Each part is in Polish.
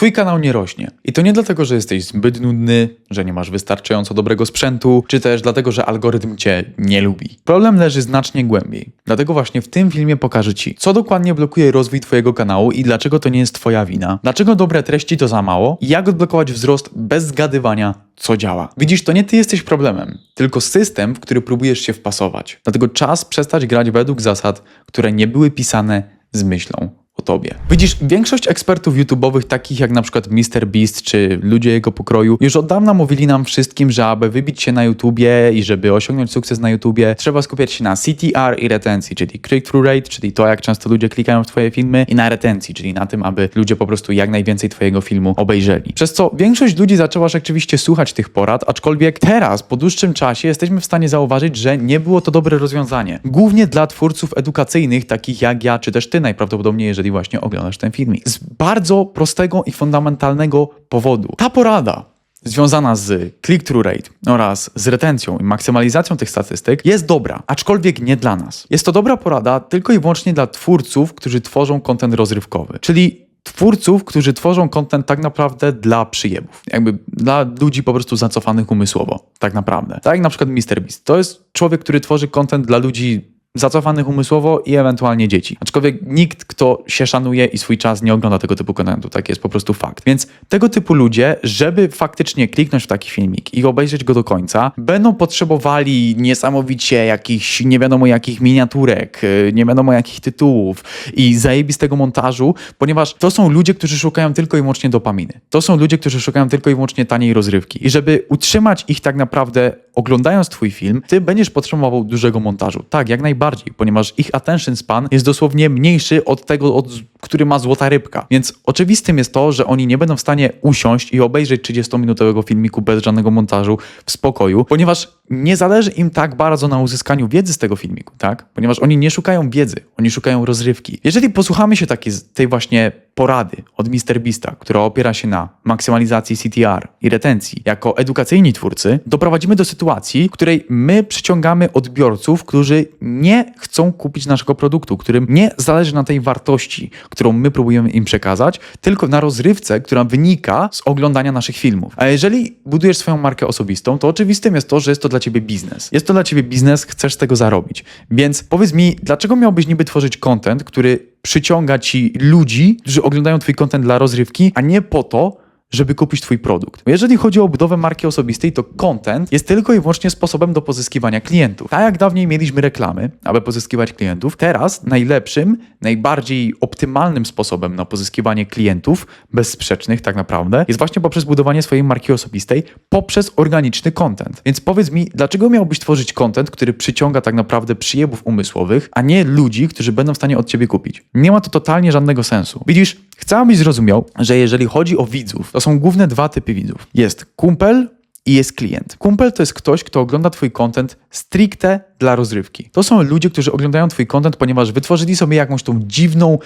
twój kanał nie rośnie. I to nie dlatego, że jesteś zbyt nudny, że nie masz wystarczająco dobrego sprzętu, czy też dlatego, że algorytm cię nie lubi. Problem leży znacznie głębiej. Dlatego właśnie w tym filmie pokażę ci, co dokładnie blokuje rozwój twojego kanału i dlaczego to nie jest twoja wina, dlaczego dobre treści to za mało i jak odblokować wzrost bez zgadywania, co działa. Widzisz, to nie ty jesteś problemem, tylko system, w który próbujesz się wpasować. Dlatego czas przestać grać według zasad, które nie były pisane z myślą o tobie. Widzisz, większość ekspertów YouTube'owych, takich jak na przykład MrBeast czy ludzie jego pokroju, już od dawna mówili nam wszystkim, że aby wybić się na YouTubie i żeby osiągnąć sukces na YouTubie, trzeba skupiać się na CTR i retencji, czyli click-through rate, czyli to, jak często ludzie klikają w twoje filmy, i na retencji, czyli na tym, aby ludzie po prostu jak najwięcej twojego filmu obejrzeli. Przez co większość ludzi zaczęła rzeczywiście słuchać tych porad, aczkolwiek teraz, po dłuższym czasie, jesteśmy w stanie zauważyć, że nie było to dobre rozwiązanie. Głównie dla twórców edukacyjnych, takich jak ja, czy też ty najprawdopodobniej, jeżeli właśnie oglądasz ten filmik. Z bardzo prostego i fundamentalnego powodu. Ta porada związana z click-through rate oraz z retencją i maksymalizacją tych statystyk jest dobra, aczkolwiek nie dla nas. Jest to dobra porada tylko i wyłącznie dla twórców, którzy tworzą kontent rozrywkowy, czyli twórców, którzy tworzą kontent tak naprawdę dla przyjemów. Jakby dla ludzi po prostu zacofanych umysłowo, tak naprawdę. Tak jak na przykład MrBeast. To jest człowiek, który tworzy kontent dla ludzi zacofanych umysłowo i ewentualnie dzieci. Aczkolwiek nikt, kto się szanuje i swój czas nie ogląda tego typu kontentu. Tak jest po prostu fakt. Więc tego typu ludzie, żeby faktycznie kliknąć w taki filmik i obejrzeć go do końca, będą potrzebowali niesamowicie jakichś nie wiadomo jakich miniaturek, yy, nie wiadomo jakich tytułów i zajebistego montażu, ponieważ to są ludzie, którzy szukają tylko i wyłącznie dopaminy. To są ludzie, którzy szukają tylko i wyłącznie taniej rozrywki. I żeby utrzymać ich tak naprawdę oglądając twój film, ty będziesz potrzebował dużego montażu. Tak, jak najbardziej, ponieważ ich attention span jest dosłownie mniejszy od tego, od, który ma złota rybka. Więc oczywistym jest to, że oni nie będą w stanie usiąść i obejrzeć 30-minutowego filmiku bez żadnego montażu w spokoju, ponieważ nie zależy im tak bardzo na uzyskaniu wiedzy z tego filmiku, tak? Ponieważ oni nie szukają wiedzy, oni szukają rozrywki. Jeżeli posłuchamy się takiej, tej właśnie porady od MrBeasta, która opiera się na maksymalizacji CTR i retencji, jako edukacyjni twórcy, doprowadzimy do sytuacji, w której my przyciągamy odbiorców, którzy nie chcą kupić naszego produktu, którym nie zależy na tej wartości, którą my próbujemy im przekazać, tylko na rozrywce, która wynika z oglądania naszych filmów. A jeżeli budujesz swoją markę osobistą, to oczywistym jest to, że jest to dla ciebie biznes. Jest to dla ciebie biznes, chcesz z tego zarobić. Więc powiedz mi, dlaczego miałbyś niby tworzyć content, który przyciąga ci ludzi, którzy oglądają twój content dla rozrywki, a nie po to, żeby kupić twój produkt. Jeżeli chodzi o budowę marki osobistej, to content jest tylko i wyłącznie sposobem do pozyskiwania klientów. Tak jak dawniej mieliśmy reklamy, aby pozyskiwać klientów, teraz najlepszym, najbardziej optymalnym sposobem na pozyskiwanie klientów, bezsprzecznych tak naprawdę, jest właśnie poprzez budowanie swojej marki osobistej, poprzez organiczny content. Więc powiedz mi, dlaczego miałbyś tworzyć content, który przyciąga tak naprawdę przyjemów umysłowych, a nie ludzi, którzy będą w stanie od ciebie kupić? Nie ma to totalnie żadnego sensu. Widzisz, chcę, abyś zrozumiał, że jeżeli chodzi o widzów, to są główne dwa typy widzów. Jest kumpel i jest klient. Kumpel to jest ktoś, kto ogląda twój content stricte dla rozrywki. To są ludzie, którzy oglądają twój content, ponieważ wytworzyli sobie jakąś tą dziwną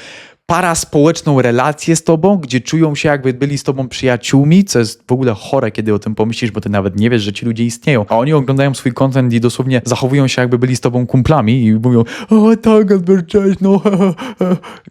paraspołeczną relację z tobą, gdzie czują się jakby byli z tobą przyjaciółmi, co jest w ogóle chore, kiedy o tym pomyślisz, bo ty nawet nie wiesz, że ci ludzie istnieją. A oni oglądają swój content i dosłownie zachowują się jakby byli z tobą kumplami i mówią o tak, Albert, cześć, no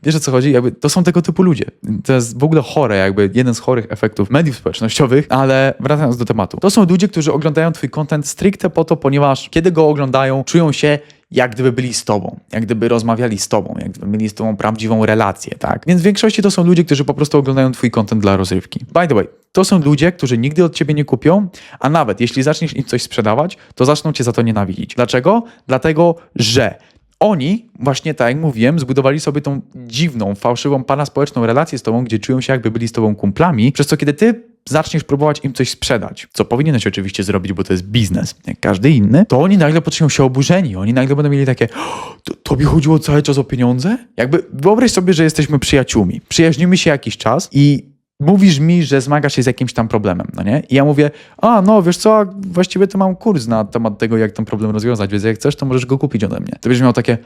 Wiesz o co chodzi? Jakby to są tego typu ludzie. To jest w ogóle chore, jakby jeden z chorych efektów mediów społecznościowych, ale wracając do tematu. To są ludzie, którzy oglądają twój content stricte po to, ponieważ kiedy go oglądają, czują się jak gdyby byli z tobą, jak gdyby rozmawiali z tobą, jak gdyby mieli z tobą prawdziwą relację, tak? Więc w większości to są ludzie, którzy po prostu oglądają twój content dla rozrywki. By the way, to są ludzie, którzy nigdy od ciebie nie kupią, a nawet jeśli zaczniesz im coś sprzedawać, to zaczną cię za to nienawidzić. Dlaczego? Dlatego, że oni, właśnie tak jak mówiłem, zbudowali sobie tą dziwną, fałszywą, paraspołeczną relację z tobą, gdzie czują się jakby byli z tobą kumplami, przez co kiedy ty zaczniesz próbować im coś sprzedać, co powinieneś oczywiście zrobić, bo to jest biznes, jak każdy inny, to oni nagle poczują się oburzeni, oni nagle będą mieli takie, to, tobie chodziło cały czas o pieniądze? Jakby wyobraź sobie, że jesteśmy przyjaciółmi, przyjaźnimy się jakiś czas i mówisz mi, że zmagasz się z jakimś tam problemem, no nie? I ja mówię, a no wiesz co, właściwie to mam kurs na temat tego, jak ten problem rozwiązać, więc jak chcesz, to możesz go kupić ode mnie. To byś miał takie,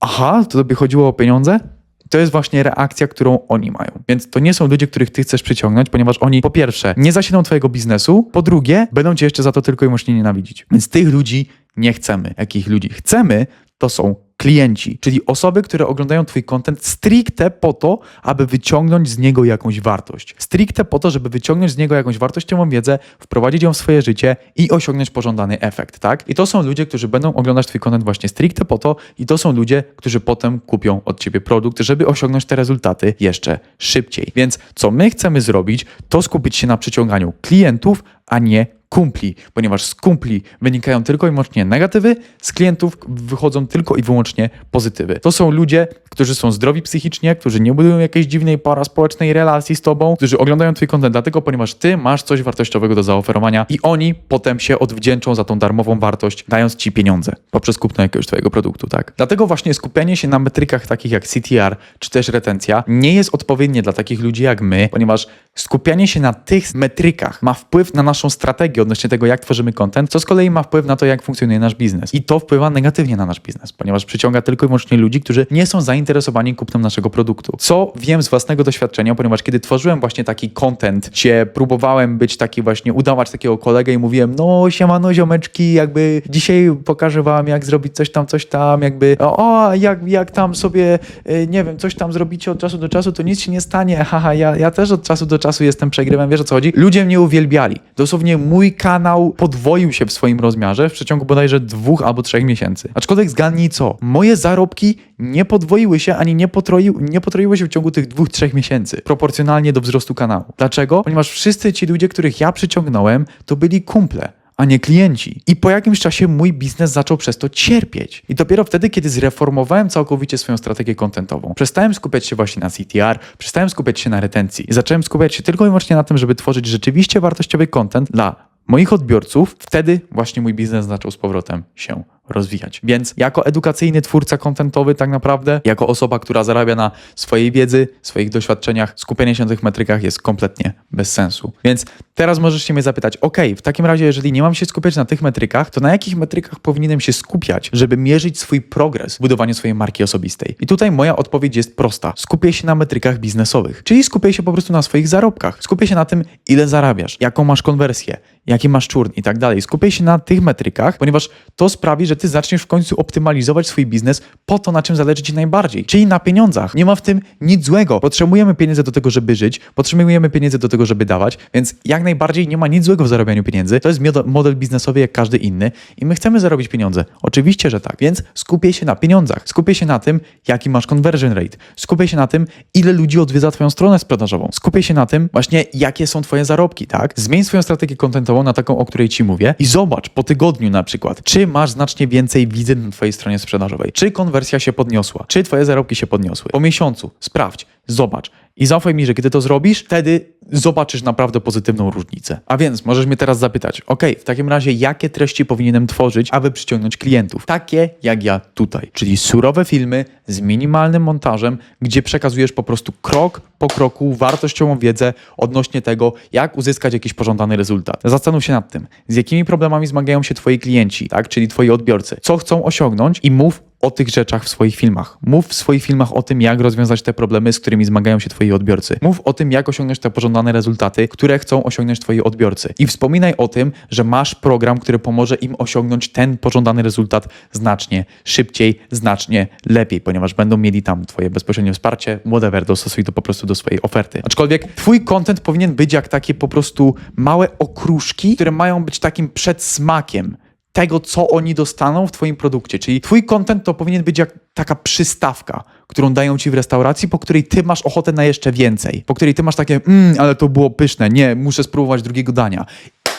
aha, to tobie chodziło o pieniądze? To jest właśnie reakcja, którą oni mają. Więc to nie są ludzie, których ty chcesz przyciągnąć, ponieważ oni po pierwsze nie zasiedzą twojego biznesu, po drugie będą cię jeszcze za to tylko i wyłącznie nienawidzić. Więc tych ludzi nie chcemy. Jakich ludzi chcemy, to są klienci, czyli osoby, które oglądają Twój content stricte po to, aby wyciągnąć z niego jakąś wartość. Stricte po to, żeby wyciągnąć z niego jakąś wartościową wiedzę, wprowadzić ją w swoje życie i osiągnąć pożądany efekt, tak? I to są ludzie, którzy będą oglądać Twój content właśnie stricte po to i to są ludzie, którzy potem kupią od Ciebie produkt, żeby osiągnąć te rezultaty jeszcze szybciej. Więc co my chcemy zrobić, to skupić się na przyciąganiu klientów, a nie kumpli, ponieważ z kumpli wynikają tylko i wyłącznie negatywy, z klientów wychodzą tylko i wyłącznie pozytywy. To są ludzie, którzy są zdrowi psychicznie, którzy nie budują jakiejś dziwnej paraspołecznej relacji z tobą, którzy oglądają twój content dlatego, ponieważ ty masz coś wartościowego do zaoferowania i oni potem się odwdzięczą za tą darmową wartość, dając ci pieniądze poprzez kupno jakiegoś twojego produktu, tak? Dlatego właśnie skupianie się na metrykach takich jak CTR czy też retencja nie jest odpowiednie dla takich ludzi jak my, ponieważ skupianie się na tych metrykach ma wpływ na naszą strategię odnośnie tego, jak tworzymy content, co z kolei ma wpływ na to, jak funkcjonuje nasz biznes. I to wpływa negatywnie na nasz biznes, ponieważ przyciąga tylko i wyłącznie ludzi, którzy nie są zainteresowani kupnem naszego produktu. Co wiem z własnego doświadczenia, ponieważ kiedy tworzyłem właśnie taki content, gdzie próbowałem być taki właśnie, udawać takiego kolegę i mówiłem, no siemano ziomeczki, jakby dzisiaj pokażę wam, jak zrobić coś tam, coś tam, jakby o, jak, jak tam sobie, y, nie wiem, coś tam zrobicie od czasu do czasu, to nic się nie stanie, haha, ja, ja też od czasu do czasu jestem przegrywem, wiesz o co chodzi? Ludzie mnie uwielbiali. Dosłownie mój kanał podwoił się w swoim rozmiarze w przeciągu bodajże dwóch albo trzech miesięcy. Aczkolwiek zgadnij co, moje zarobki nie podwoiły się ani nie, potroił, nie potroiły się w ciągu tych dwóch, trzech miesięcy, proporcjonalnie do wzrostu kanału. Dlaczego? Ponieważ wszyscy ci ludzie, których ja przyciągnąłem, to byli kumple a nie klienci. I po jakimś czasie mój biznes zaczął przez to cierpieć. I dopiero wtedy, kiedy zreformowałem całkowicie swoją strategię kontentową, przestałem skupiać się właśnie na CTR, przestałem skupiać się na retencji. I zacząłem skupiać się tylko i wyłącznie na tym, żeby tworzyć rzeczywiście wartościowy content dla moich odbiorców, wtedy właśnie mój biznes zaczął z powrotem się rozwijać. Więc jako edukacyjny twórca kontentowy tak naprawdę, jako osoba, która zarabia na swojej wiedzy, swoich doświadczeniach, skupienie się na tych metrykach jest kompletnie bez sensu. Więc teraz możesz się mnie zapytać, ok, w takim razie, jeżeli nie mam się skupiać na tych metrykach, to na jakich metrykach powinienem się skupiać, żeby mierzyć swój progres w budowaniu swojej marki osobistej? I tutaj moja odpowiedź jest prosta. Skupię się na metrykach biznesowych, czyli skupię się po prostu na swoich zarobkach. Skupię się na tym, ile zarabiasz, jaką masz konwersję, jaki masz czurn i tak dalej. Skupię się na tych metrykach, ponieważ to sprawi, że ty zaczniesz w końcu optymalizować swój biznes po to, na czym zależy ci najbardziej, czyli na pieniądzach. Nie ma w tym nic złego. Potrzebujemy pieniędzy do tego, żeby żyć, potrzebujemy pieniędzy do tego, żeby dawać, więc jak najbardziej nie ma nic złego w zarabianiu pieniędzy. To jest model biznesowy jak każdy inny i my chcemy zarobić pieniądze. Oczywiście, że tak. Więc skupię się na pieniądzach. Skupię się na tym, jaki masz conversion rate. Skupię się na tym, ile ludzi odwiedza twoją stronę sprzedażową. Skupię się na tym, właśnie jakie są twoje zarobki, tak? Zmień swoją strategię kontentową na taką, o której ci mówię i zobacz po tygodniu na przykład, czy masz znacznie więcej wizyt na twojej stronie sprzedażowej, czy konwersja się podniosła, czy twoje zarobki się podniosły. Po miesiącu sprawdź, zobacz. I zaufaj mi, że kiedy to zrobisz, wtedy zobaczysz naprawdę pozytywną różnicę. A więc możesz mnie teraz zapytać, ok, w takim razie jakie treści powinienem tworzyć, aby przyciągnąć klientów? Takie jak ja tutaj, czyli surowe filmy z minimalnym montażem, gdzie przekazujesz po prostu krok po kroku wartościową wiedzę odnośnie tego, jak uzyskać jakiś pożądany rezultat. Zastanów się nad tym, z jakimi problemami zmagają się twoi klienci, tak, czyli twoi odbiorcy, co chcą osiągnąć i mów o tych rzeczach w swoich filmach. Mów w swoich filmach o tym, jak rozwiązać te problemy, z którymi zmagają się twoi odbiorcy. Mów o tym, jak osiągnąć te pożądane rezultaty, które chcą osiągnąć twoi odbiorcy. I wspominaj o tym, że masz program, który pomoże im osiągnąć ten pożądany rezultat znacznie szybciej, znacznie lepiej, ponieważ będą mieli tam twoje bezpośrednie wsparcie, whatever, dostosuj to po prostu do swojej oferty. Aczkolwiek twój content powinien być jak takie po prostu małe okruszki, które mają być takim przedsmakiem tego, co oni dostaną w Twoim produkcie. Czyli Twój content to powinien być jak taka przystawka, którą dają Ci w restauracji, po której Ty masz ochotę na jeszcze więcej. Po której Ty masz takie, mmm, ale to było pyszne, nie, muszę spróbować drugiego dania.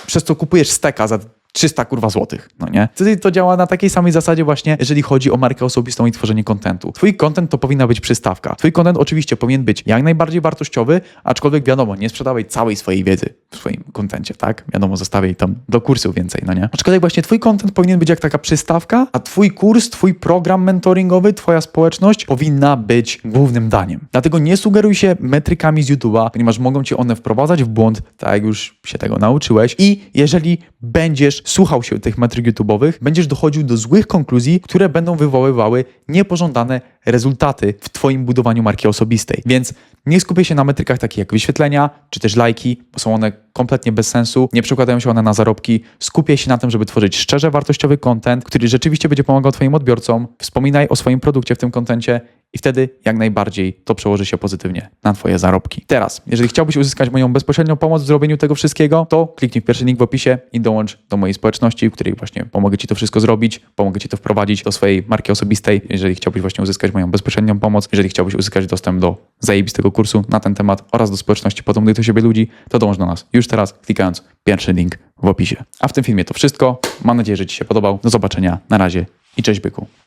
Przez to kupujesz steka za 300 kurwa złotych, no nie? Wtedy to działa na takiej samej zasadzie właśnie, jeżeli chodzi o markę osobistą i tworzenie kontentu. Twój content to powinna być przystawka. Twój content oczywiście powinien być jak najbardziej wartościowy, aczkolwiek wiadomo, nie sprzedawaj całej swojej wiedzy w swoim kontencie, tak? Wiadomo, zostawiaj tam do kursu więcej, no nie? Aczkolwiek właśnie twój content powinien być jak taka przystawka, a twój kurs, twój program mentoringowy, twoja społeczność powinna być głównym daniem. Dlatego nie sugeruj się metrykami z YouTube'a, ponieważ mogą cię one wprowadzać w błąd, tak jak już się tego nauczyłeś i jeżeli będziesz słuchał się tych metryk YouTube'owych, będziesz dochodził do złych konkluzji, które będą wywoływały niepożądane rezultaty w Twoim budowaniu marki osobistej. Więc Nie skupiaj się na metrykach takich jak wyświetlenia, czy też lajki, bo są one kompletnie bez sensu, nie przekładają się one na zarobki. Skupiaj się na tym, żeby tworzyć szczerze wartościowy content, który rzeczywiście będzie pomagał Twoim odbiorcom. Wspominaj o swoim produkcie w tym kontencie i wtedy jak najbardziej to przełoży się pozytywnie na Twoje zarobki. Teraz, jeżeli chciałbyś uzyskać moją bezpośrednią pomoc w zrobieniu tego wszystkiego, to kliknij w pierwszy link w opisie i dołącz do mojej społeczności, w której właśnie pomogę Ci to wszystko zrobić, pomogę Ci to wprowadzić do swojej marki osobistej, jeżeli chciałbyś właśnie uzyskać moją bezpośrednią pomoc, jeżeli chciałbyś uzyskać dostęp do zajebistego kursu na ten temat oraz do społeczności podobnych do siebie ludzi, to dołącz do nas już teraz, klikając pierwszy link w opisie. A w tym filmie to wszystko. Mam nadzieję, że Ci się podobał. Do zobaczenia. Na razie i cześć byku.